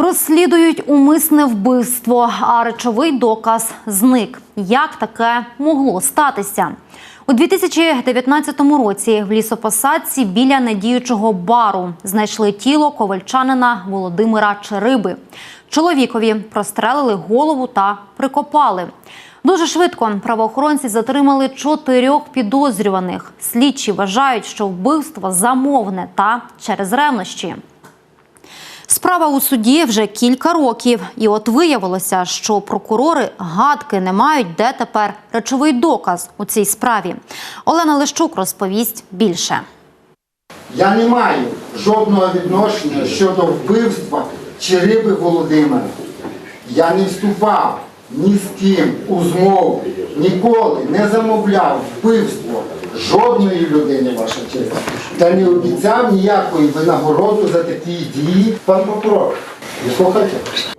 Розслідують умисне вбивство, а речовий доказ зник. Як таке могло статися? У 2019 році в лісопосадці біля недіючого бару знайшли тіло ковальчанина Володимира Чериби. Чоловікові прострелили голову та прикопали. Дуже швидко правоохоронці затримали чотирьох підозрюваних. Слідчі вважають, що вбивство замовне та через ревнощі. Справа у суді вже кілька років, і от виявилося, що прокурори гадки не мають, де тепер речовий доказ у цій справі. Олена Лещук розповість більше. Я не маю жодного відношення щодо вбивства Чериби Володимира. Я не вступав ні з ким у змову, ніколи не замовляв вбивство жодної людини, ваша честь, та не обіцяв ніякої винагороди за такі дії. Пан прокурор, слухайте.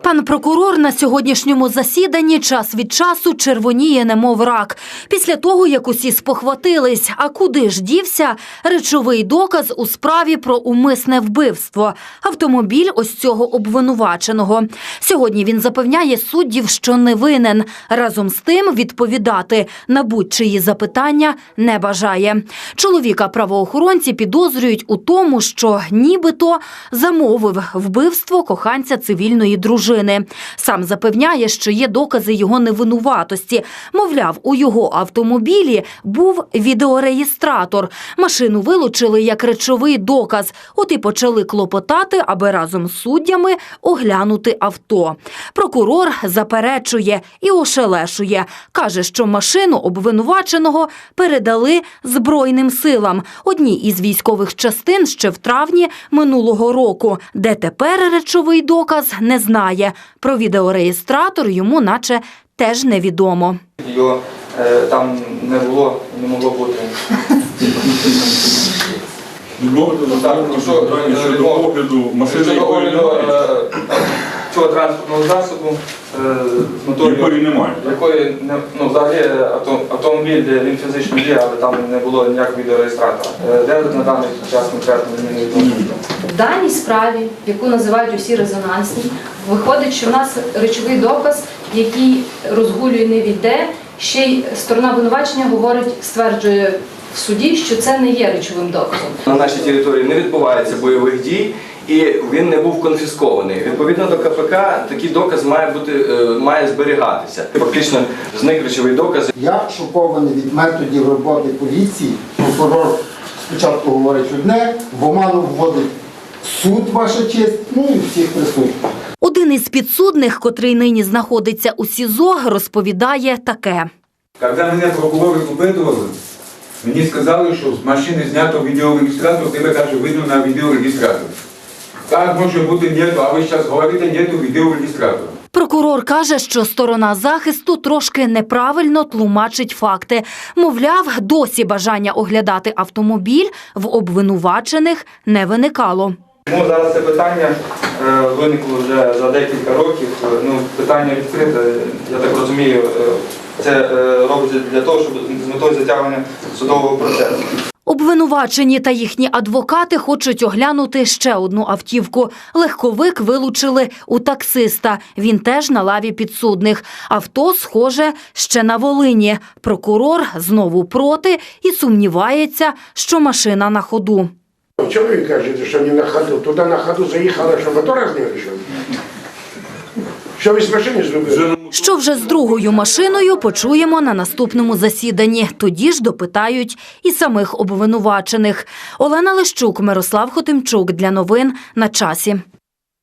Пан прокурор на сьогоднішньому засіданні час від часу червоніє, немов рак. Після того, як усі спохватились, а куди ж дівся речовий доказ у справі про умисне вбивство – автомобіль ось цього обвинуваченого. Сьогодні він запевняє суддів, що не винен. Разом з тим відповідати на будь-чиї запитання не бажає. Чоловіка правоохоронці підозрюють у тому, що нібито замовив вбивство коханця цивільної дружини. Сам запевняє, що є докази його невинуватості. Мовляв, у його автомобілі був відеореєстратор. Машину вилучили як речовий доказ. От і почали клопотати, аби разом з суддями оглянути авто. Прокурор заперечує і ошелешує. Каже, що машину обвинуваченого передали Збройним силам, одній із військових частин ще в травні минулого року, де тепер речовий доказ не знає. Про відеореєстратор йому наче теж невідомо. Його е, там не було, не могло бути. Так, ну що, питання е, машини, Е, цього транспортного засобу е, з метою Якої немає. якої не ну взагалі е, авто, автомобіль де він фізично є, але там не було ніякого відеореєстратора. Е, Де на даний час конкретно мені не відомо. В даній справі, яку називають усі резонансні, виходить, що в нас речовий доказ, який розгулює не відде, ще й сторона обвинувачення говорить, стверджує в суді, що це не є речовим доказом. На нашій території не відбувається бойових дій і він не був конфіскований. Відповідно до КПК, такий доказ має бути е, має зберігатися. Фактично зник речовий доказ. Я шокований від методів роботи поліції. Прокурор спочатку говорить одне, в оману вводить суд, ваша честь, ну і всіх присутніх. Один із підсудних, котрий нині знаходиться у СІЗО, розповідає таке. Когда мене прокурори допитували, мені сказали, що з машини знято відеореєстратор, тебе навіть видно на відеореєстратор. Так може бути нету, а ви зараз говорите, нету відеореєстратора. Прокурор каже, що сторона захисту трошки неправильно тлумачить факти. Мовляв, досі бажання оглядати автомобіль в обвинувачених не виникало. Тому зараз це питання е, виникло вже за декілька років. Е, Ну, питання відкрите. Я так розумію, е, це е, робиться для того, щоб з метою затягування судового процесу. Обвинувачені та їхні адвокати хочуть оглянути ще одну автівку. Легковик вилучили у таксиста. Він теж на лаві підсудних. Авто, схоже, ще на Волині. Прокурор знову проти і сумнівається, що машина на ходу. Чому ви кажете, що не на ходу? Туди на ходу заїхала, що мотора зняли, що? Що ви з машини зробили? Що вже з другою машиною почуємо на наступному засіданні. Тоді ж допитають і самих обвинувачених. Олена Лещук, Мирослав Хотимчук для новин на часі.